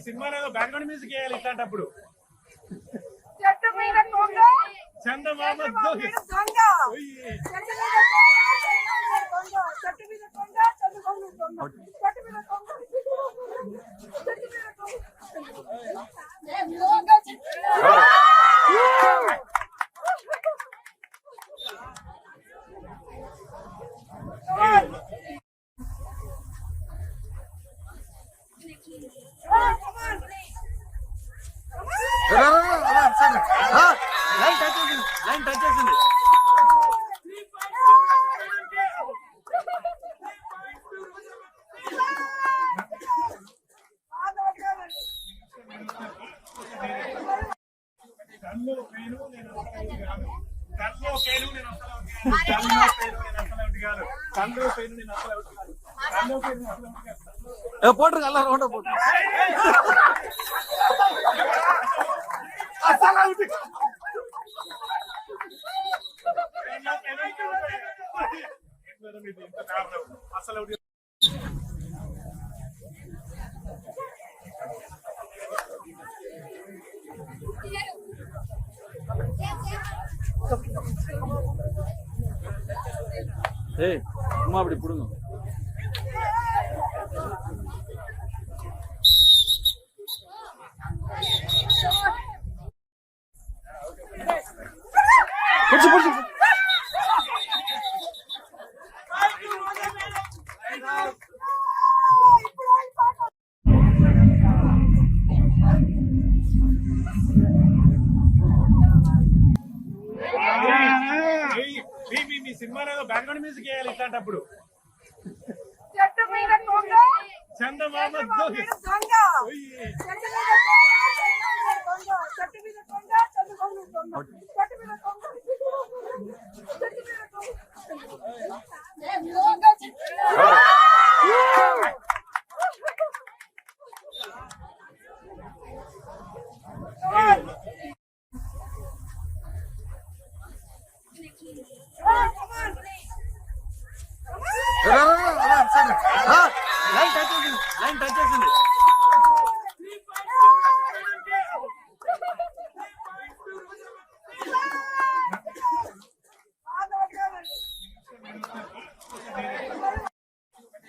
సినిమాలో ఏదో background music వేయాలి ఇట్లాంటప్పుడు. చందమామ దొంగ దొంగ. చెట్టు మీద కొంగ చెట్టు మీద కొంగ చెట్టు కొంగ దొంగ చెట్టు మీద కొంగ చెట్టు మీద కొంగ లైన్ టచ్ చేసింది లైన్ టచ్ చేసింది కన్ను పేరు పోటర్ కల్లా పోటర్ ఏంటో మీది ఇంత దారుణం. అసలు ఒకటి ஏய் அம்மா அப்படி புடுங்க புடிச்சு புடிச்சு సినిమాలో ఏదో బ్యాక్గ్రౌండ్ మ్యూజిక్ వేయాలి ఇట్లాంటప్పుడు. చెట్టు మీద కొంగ చందమామ చెట్టు దొంగ. మీద దొంగ. దొంగ. చెట్టు మీద కొంగ చెట్టు మీద కొంగ చెట్టు కొంగ దొంగ. చెట్టు మీద కొంగ చెట్టు మీద లైన్ టచ్ చేసింది లైన్ టచ్ చేసింది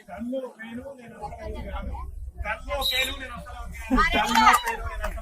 కన్ను పేరు నేను కన్ను పేరు నేను అసలు కన్ను పేరు నేను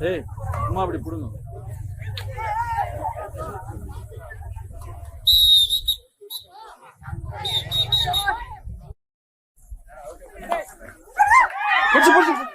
ஏய் அம்மா அப்படி பிடுங்க. பிடிச்சு பிடிச்சு.